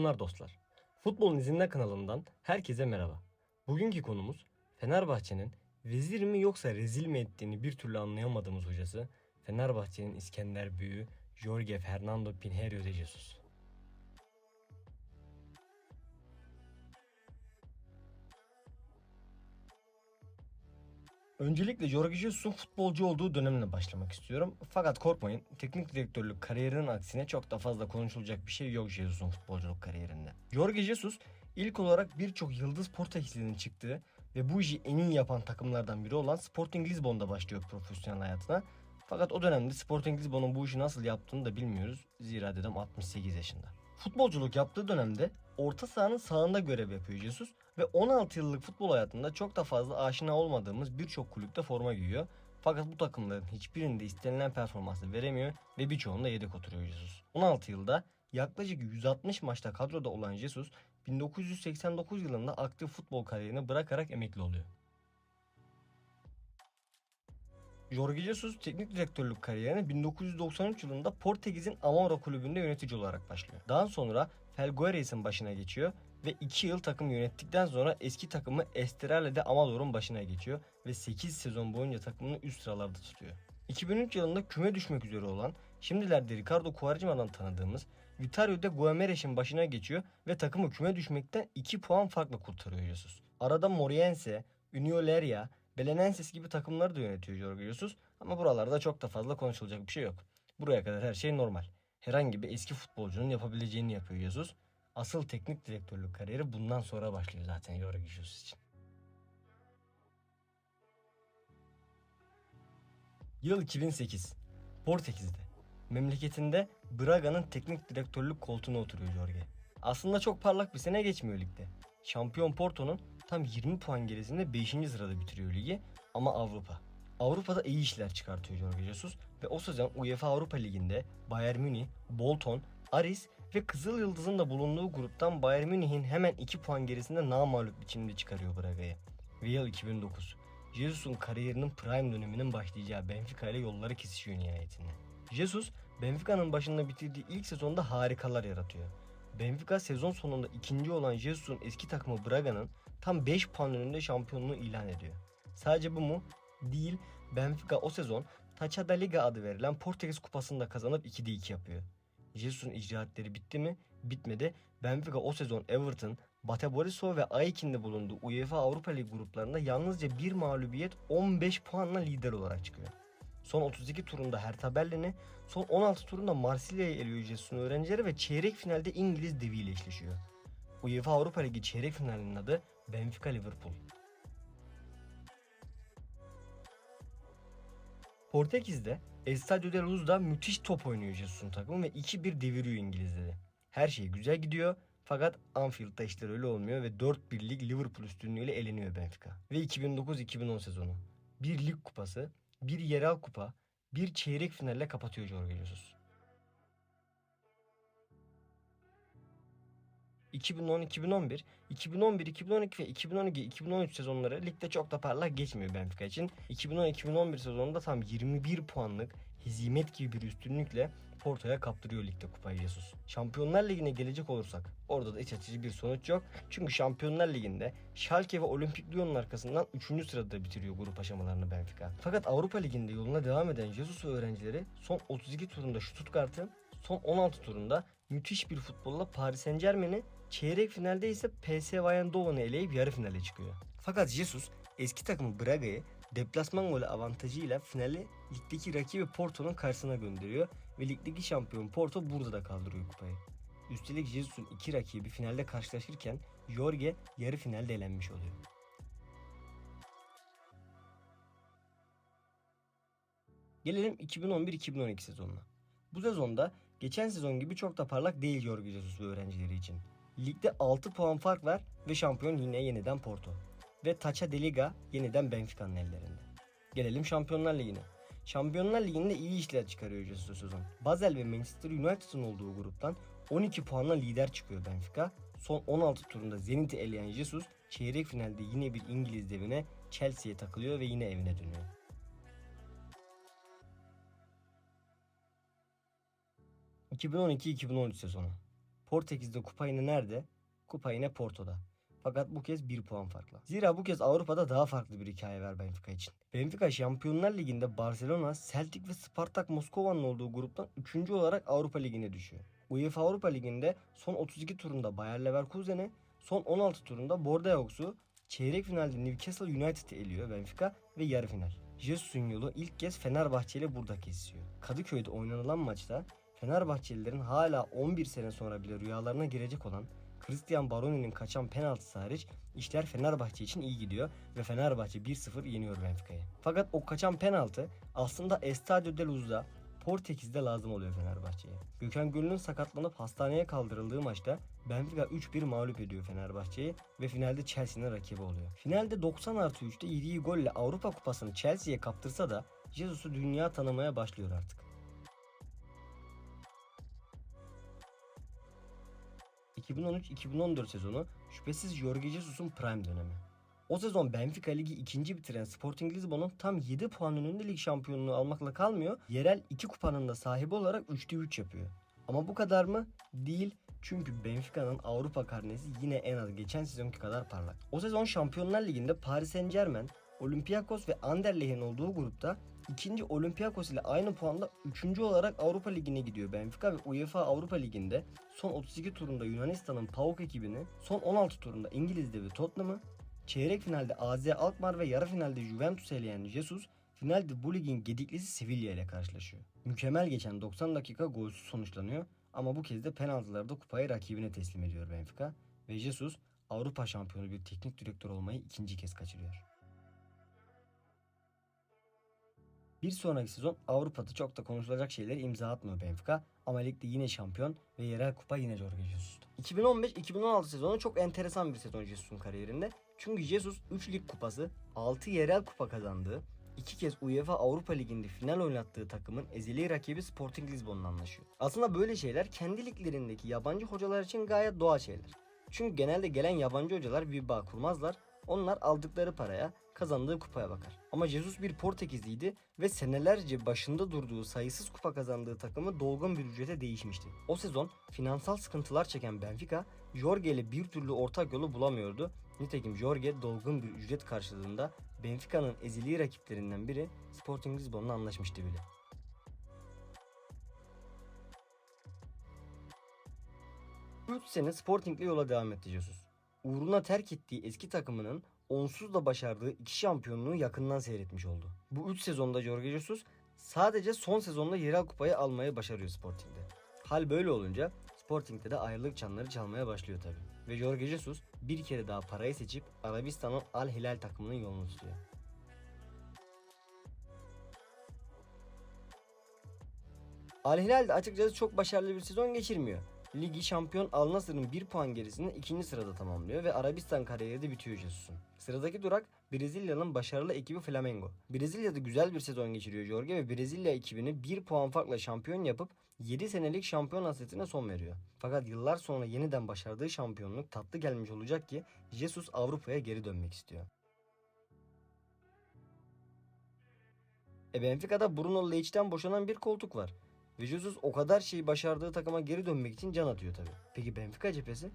Selamlar dostlar. Futbolun izinde kanalından herkese merhaba. Bugünkü konumuz Fenerbahçe'nin vezir mi yoksa rezil mi ettiğini bir türlü anlayamadığımız hocası Fenerbahçe'nin İskender Büyüğü Jorge Fernando Pinheiro de Jesus. Öncelikle Jorge Jesus'un futbolcu olduğu dönemle başlamak istiyorum. Fakat korkmayın, teknik direktörlük kariyerinin aksine çok da fazla konuşulacak bir şey yok Jesus'un futbolculuk kariyerinde. Jorge Jesus ilk olarak birçok yıldız Portekizli'nin çıktığı ve bu işi en iyi yapan takımlardan biri olan Sporting Lisbon'da başlıyor profesyonel hayatına. Fakat o dönemde Sporting Lisbon'un bu işi nasıl yaptığını da bilmiyoruz. Zira dedem 68 yaşında. Futbolculuk yaptığı dönemde orta sahanın sağında görev yapıyor Jesus ve 16 yıllık futbol hayatında çok da fazla aşina olmadığımız birçok kulüpte forma giyiyor. Fakat bu takımların hiçbirinde istenilen performansı veremiyor ve birçoğunda yedek oturuyor Jesus. 16 yılda yaklaşık 160 maçta kadroda olan Jesus 1989 yılında aktif futbol kariyerini bırakarak emekli oluyor. Jorge Jesus teknik direktörlük kariyerine 1993 yılında Portekiz'in Amora kulübünde yönetici olarak başlıyor. Daha sonra Felgueires'in başına geçiyor ve 2 yıl takım yönettikten sonra eski takımı Estrela'de Amador'un başına geçiyor ve 8 sezon boyunca takımını üst sıralarda tutuyor. 2003 yılında küme düşmek üzere olan, şimdilerde Ricardo Quaresma'dan tanıdığımız Vitória de Guimarães'in başına geçiyor ve takımı küme düşmekten 2 puan farkla kurtarıyor Jesus. Arada Moriense, União Leria, Belenenses gibi takımları da yönetiyor Jorge Jesus ama buralarda çok da fazla konuşulacak bir şey yok. Buraya kadar her şey normal. Herhangi bir eski futbolcunun yapabileceğini yapıyor Jesus. Asıl teknik direktörlük kariyeri bundan sonra başlıyor zaten Jorge Jesus için. Yıl 2008. Portekiz'de. Memleketinde Braga'nın teknik direktörlük koltuğuna oturuyor Jorge. Aslında çok parlak bir sene geçmiyor ligde. Şampiyon Porto'nun tam 20 puan gerisinde 5. sırada bitiriyor ligi ama Avrupa. Avrupa'da iyi işler çıkartıyor Jorge Jesus ve o sezon UEFA Avrupa Ligi'nde Bayern Münih, Bolton, Aris ve Kızıl Yıldız'ın da bulunduğu gruptan Bayern Münih'in hemen 2 puan gerisinde namalup biçimde çıkarıyor Braga'yı. Ve yıl 2009. Jesus'un kariyerinin prime döneminin başlayacağı Benfica ile yolları kesişiyor nihayetinde. Jesus, Benfica'nın başında bitirdiği ilk sezonda harikalar yaratıyor. Benfica sezon sonunda ikinci olan Jesus'un eski takımı Braga'nın tam 5 puan önünde şampiyonluğu ilan ediyor. Sadece bu mu? Değil. Benfica o sezon Taça da Liga adı verilen Portekiz kupasını da kazanıp 2'de 2 yapıyor. Jesus'un icraatleri bitti mi? Bitmedi. Benfica o sezon Everton, Bate Borisov ve Aikin'de bulunduğu UEFA Avrupa Ligi gruplarında yalnızca bir mağlubiyet 15 puanla lider olarak çıkıyor. Son 32 turunda Hertha Berlin'i, son 16 turunda Marsilya'yı eliyor Jesus'un öğrencileri ve çeyrek finalde İngiliz deviyle eşleşiyor. UEFA Avrupa Ligi çeyrek finalinin adı Benfica Liverpool. Portekiz'de Estadio de Luz'da müthiş top oynuyor Jesus'un takımı ve 2-1 deviriyor İngilizleri. Her şey güzel gidiyor fakat Anfield'da işler öyle olmuyor ve 4-1'lik Liverpool üstünlüğüyle eleniyor Benfica. Ve 2009-2010 sezonu. Bir lig kupası, bir yerel kupa, bir çeyrek finalle kapatıyor Jorge Jesus. 2010-2011, 2011-2012 ve 2012-2013 sezonları ligde çok da parlak geçmiyor Benfica için. 2010-2011 sezonunda tam 21 puanlık hezimet gibi bir üstünlükle Porto'ya kaptırıyor ligde kupayı Jesus. Şampiyonlar Ligi'ne gelecek olursak orada da iç açıcı bir sonuç yok. Çünkü Şampiyonlar Ligi'nde Schalke ve Olimpik Lyon'un arkasından 3. sırada bitiriyor grup aşamalarını Benfica. Fakat Avrupa Ligi'nde yoluna devam eden Jesus öğrencileri son 32 turunda Stuttgart'ı, son 16 turunda müthiş bir futbolla Paris Saint Germain'i Çeyrek finalde ise PSV Eindhoven'ı eleyip yarı finale çıkıyor. Fakat Jesus eski takımı Braga'yı deplasman golü avantajıyla finali ligdeki rakibi Porto'nun karşısına gönderiyor ve ligdeki şampiyon Porto burada da kaldırıyor kupayı. Üstelik Jesus'un iki rakibi finalde karşılaşırken Jorge yarı finalde elenmiş oluyor. Gelelim 2011-2012 sezonuna. Bu sezonda geçen sezon gibi çok da parlak değil Jorge Jesus ve öğrencileri için. Ligde 6 puan fark var ve şampiyon yine yeniden Porto. Ve Taça de Liga yeniden Benfica'nın ellerinde. Gelelim Şampiyonlar Ligi'ne. Şampiyonlar Ligi'nde iyi işler çıkarıyor Jesus sezon. Basel ve Manchester United'ın olduğu gruptan 12 puanla lider çıkıyor Benfica. Son 16 turunda Zenit'i eleyen Jesus çeyrek finalde yine bir İngiliz devine Chelsea'ye takılıyor ve yine evine dönüyor. ...2012-2013 sezonu. Portekiz'de kupa yine nerede? Kupa yine Porto'da. Fakat bu kez 1 puan farkla. Zira bu kez Avrupa'da daha farklı bir hikaye var Benfica için. Benfica Şampiyonlar Ligi'nde Barcelona, Celtic ve Spartak Moskova'nın olduğu gruptan 3. olarak Avrupa Ligi'ne düşüyor. UEFA Avrupa Ligi'nde son 32 turunda Bayer Leverkusen'e, son 16 turunda Bordeaux'u, çeyrek finalde Newcastle United'ı eliyor Benfica ve yarı final. Jesus'un yolu ilk kez Fenerbahçe ile burada kesişiyor. Kadıköy'de oynanılan maçta Fenerbahçelilerin hala 11 sene sonra bile rüyalarına girecek olan Christian Baroni'nin kaçan penaltısı hariç işler Fenerbahçe için iyi gidiyor ve Fenerbahçe 1-0 yeniyor Benfica'yı. Fakat o kaçan penaltı aslında Estadio de Luz'da Portekiz'de lazım oluyor Fenerbahçe'ye. Gökhan Gönül'ün sakatlanıp hastaneye kaldırıldığı maçta Benfica 3-1 mağlup ediyor Fenerbahçe'yi ve finalde Chelsea'nin rakibi oluyor. Finalde 90 artı 3'te yediği golle Avrupa Kupası'nı Chelsea'ye kaptırsa da Jesus'u dünya tanımaya başlıyor artık. 2013-2014 sezonu şüphesiz Jorge Jesus'un prime dönemi. O sezon Benfica Ligi ikinci bitiren Sporting Lisbon'un tam 7 puan önünde lig şampiyonluğu almakla kalmıyor. Yerel 2 kupanın da sahibi olarak 3'te 3 yapıyor. Ama bu kadar mı? Değil. Çünkü Benfica'nın Avrupa karnesi yine en az geçen sezonki kadar parlak. O sezon Şampiyonlar Ligi'nde Paris Saint Germain, Olympiakos ve Anderlecht'in olduğu grupta ikinci Olympiakos ile aynı puanda üçüncü olarak Avrupa Ligi'ne gidiyor Benfica ve UEFA Avrupa Ligi'nde son 32 turunda Yunanistan'ın PAOK ekibini, son 16 turunda İngiliz'de ve Tottenham'ı, çeyrek finalde AZ Alkmaar ve yarı finalde Juventus'u eleyen Jesus, finalde bu ligin gediklisi Sevilla ile karşılaşıyor. Mükemmel geçen 90 dakika golsüz sonuçlanıyor ama bu kez de penaltılarda kupayı rakibine teslim ediyor Benfica ve Jesus Avrupa şampiyonu bir teknik direktör olmayı ikinci kez kaçırıyor. Bir sonraki sezon Avrupa'da çok da konuşulacak şeyleri imza atmıyor Benfica ama ligde yine şampiyon ve yerel kupa yine Jorge Jesus'ta. 2015-2016 sezonu çok enteresan bir sezon Jesus'un kariyerinde. Çünkü Jesus 3 lig kupası, 6 yerel kupa kazandığı, 2 kez UEFA Avrupa Ligi'nde final oynattığı takımın ezeli rakibi Sporting Lisbon'la anlaşıyor. Aslında böyle şeyler kendi liglerindeki yabancı hocalar için gayet doğal şeyler. Çünkü genelde gelen yabancı hocalar bir bağ kurmazlar. Onlar aldıkları paraya, kazandığı kupaya bakar. Ama Jesus bir Portekizliydi ve senelerce başında durduğu sayısız kupa kazandığı takımı dolgun bir ücrete değişmişti. O sezon finansal sıkıntılar çeken Benfica, Jorge ile bir türlü ortak yolu bulamıyordu. Nitekim Jorge dolgun bir ücret karşılığında Benfica'nın ezili rakiplerinden biri Sporting Lisbon'la anlaşmıştı bile. Üç sene Sporting'le yola devam etti Jesus. Uğruna terk ettiği eski takımının onsuz da başardığı iki şampiyonluğu yakından seyretmiş oldu. Bu 3 sezonda Jorge Jesus sadece son sezonda yerel kupayı almayı başarıyor Sporting'de. Hal böyle olunca Sporting'de de ayrılık çanları çalmaya başlıyor tabi. Ve Jorge Jesus bir kere daha parayı seçip Arabistan'ın Al Hilal takımının yolunu tutuyor. Al Hilal de açıkçası çok başarılı bir sezon geçirmiyor. Ligi şampiyon Al Nassr'ın 1 puan gerisinde ikinci sırada tamamlıyor ve Arabistan kariyeri de bitiyor Jesus'un. Sıradaki durak Brezilya'nın başarılı ekibi Flamengo. Brezilya'da güzel bir sezon geçiriyor Jorge ve Brezilya ekibini 1 puan farkla şampiyon yapıp 7 senelik şampiyon hasretine son veriyor. Fakat yıllar sonra yeniden başardığı şampiyonluk tatlı gelmiş olacak ki Jesus Avrupa'ya geri dönmek istiyor. E Benfica'da Bruno Leitz'ten boşanan bir koltuk var. Ve Jesus o kadar şeyi başardığı takıma geri dönmek için can atıyor tabi. Peki Benfica cephesi?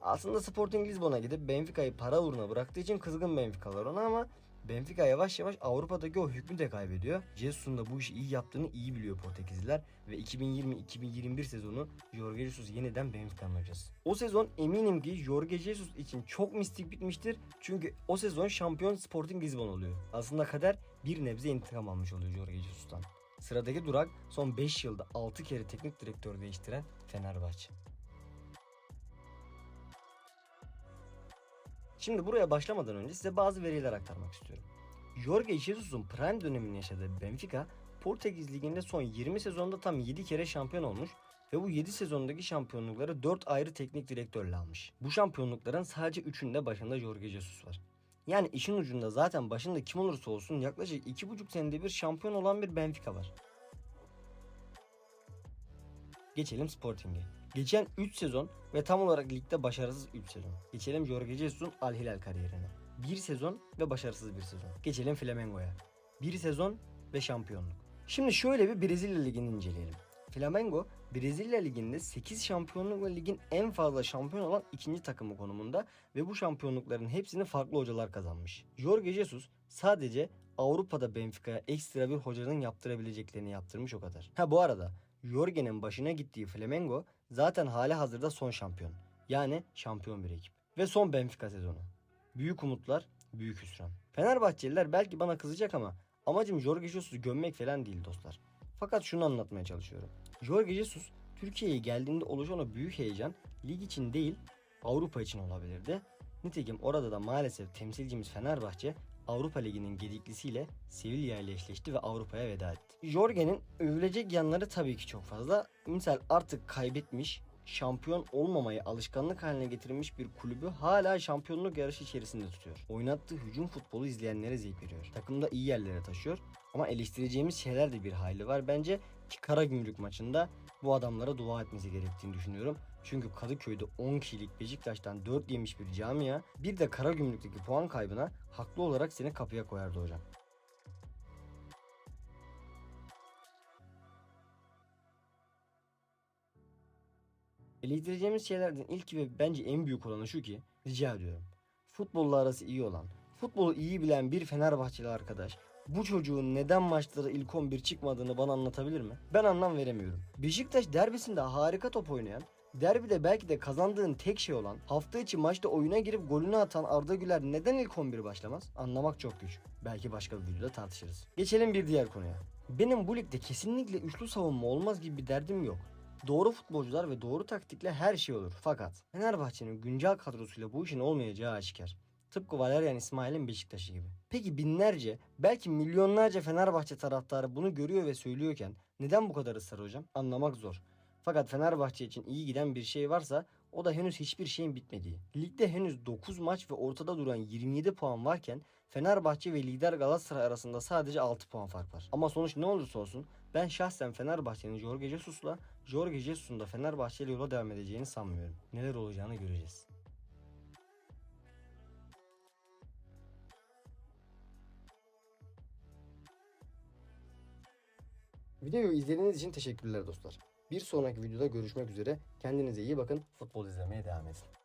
Aslında Sporting Lisbon'a gidip Benfica'yı para uğruna bıraktığı için kızgın Benfica'lar ona ama Benfica yavaş yavaş Avrupa'daki o hükmü de kaybediyor. Jesus'un da bu işi iyi yaptığını iyi biliyor Portekizliler ve 2020-2021 sezonu Jorge Jesus yeniden Benfica'nın hocası. O sezon eminim ki Jorge Jesus için çok mistik bitmiştir. Çünkü o sezon şampiyon Sporting Lisbon oluyor. Aslında kader bir nebze intikam almış oluyor Jorge Jesus'tan. Sıradaki durak son 5 yılda 6 kere teknik direktör değiştiren Fenerbahçe. Şimdi buraya başlamadan önce size bazı veriler aktarmak istiyorum. Jorge Jesus'un prime dönemini yaşadığı Benfica, Portekiz Ligi'nde son 20 sezonda tam 7 kere şampiyon olmuş ve bu 7 sezondaki şampiyonlukları 4 ayrı teknik direktörle almış. Bu şampiyonlukların sadece 3'ünde başında Jorge Jesus var. Yani işin ucunda zaten başında kim olursa olsun yaklaşık 2,5 senede bir şampiyon olan bir Benfica var. Geçelim Sporting'e. Geçen 3 sezon ve tam olarak ligde başarısız 3 sezon. Geçelim Jorge Jesus'un Al Hilal kariyerine. 1 sezon ve başarısız bir sezon. Geçelim Flamengo'ya. 1 sezon ve şampiyonluk. Şimdi şöyle bir Brezilya ligini inceleyelim. Flamengo Brezilya Ligi'nde 8 şampiyonluk ve ligin en fazla şampiyon olan ikinci takımı konumunda ve bu şampiyonlukların hepsini farklı hocalar kazanmış. Jorge Jesus sadece Avrupa'da Benfica'ya ekstra bir hocanın yaptırabileceklerini yaptırmış o kadar. Ha bu arada Jorge'nin başına gittiği Flamengo zaten hali hazırda son şampiyon. Yani şampiyon bir ekip. Ve son Benfica sezonu. Büyük umutlar, büyük hüsran. Fenerbahçeliler belki bana kızacak ama amacım Jorge Jesus'u gömmek falan değil dostlar. Fakat şunu anlatmaya çalışıyorum. Jorge Jesus Türkiye'ye geldiğinde oluşan o büyük heyecan lig için değil Avrupa için olabilirdi. Nitekim orada da maalesef temsilcimiz Fenerbahçe Avrupa Ligi'nin gediklisiyle Sevilla ile eşleşti ve Avrupa'ya veda etti. Jorge'nin övülecek yanları tabii ki çok fazla. Misal artık kaybetmiş, şampiyon olmamayı alışkanlık haline getirmiş bir kulübü hala şampiyonluk yarışı içerisinde tutuyor. Oynattığı hücum futbolu izleyenlere zevk veriyor. Takımda iyi yerlere taşıyor ama eleştireceğimiz şeyler de bir hayli var. Bence ki Karagümrük maçında bu adamlara dua etmesi gerektiğini düşünüyorum. Çünkü Kadıköy'de 10 kişilik Beşiktaş'tan 4 yemiş bir camia bir de Karagümrük'teki puan kaybına haklı olarak seni kapıya koyardı hocam. Eleştireceğimiz şeylerden ilk ve bence en büyük olanı şu ki rica ediyorum. Futbolla arası iyi olan, futbolu iyi bilen bir Fenerbahçeli arkadaş bu çocuğun neden maçlara ilk 11 çıkmadığını bana anlatabilir mi? Ben anlam veremiyorum. Beşiktaş derbisinde harika top oynayan, derbide belki de kazandığın tek şey olan, hafta içi maçta oyuna girip golünü atan Arda Güler neden ilk 11 başlamaz? Anlamak çok güç. Belki başka bir videoda tartışırız. Geçelim bir diğer konuya. Benim bu ligde kesinlikle üçlü savunma olmaz gibi bir derdim yok. Doğru futbolcular ve doğru taktikle her şey olur. Fakat Fenerbahçe'nin güncel kadrosuyla bu işin olmayacağı aşikar. Tıpkı Valerian İsmail'in Beşiktaş'ı gibi. Peki binlerce, belki milyonlarca Fenerbahçe taraftarı bunu görüyor ve söylüyorken neden bu kadar ısrar hocam? Anlamak zor. Fakat Fenerbahçe için iyi giden bir şey varsa o da henüz hiçbir şeyin bitmediği. Ligde henüz 9 maç ve ortada duran 27 puan varken Fenerbahçe ve lider Galatasaray arasında sadece 6 puan fark var. Ama sonuç ne olursa olsun ben şahsen Fenerbahçe'nin Jorge Jesus'la Jorge Jesus'un da Fenerbahçe ile yola devam edeceğini sanmıyorum. Neler olacağını göreceğiz. Videoyu izlediğiniz için teşekkürler dostlar. Bir sonraki videoda görüşmek üzere. Kendinize iyi bakın. Futbol izlemeye devam edin.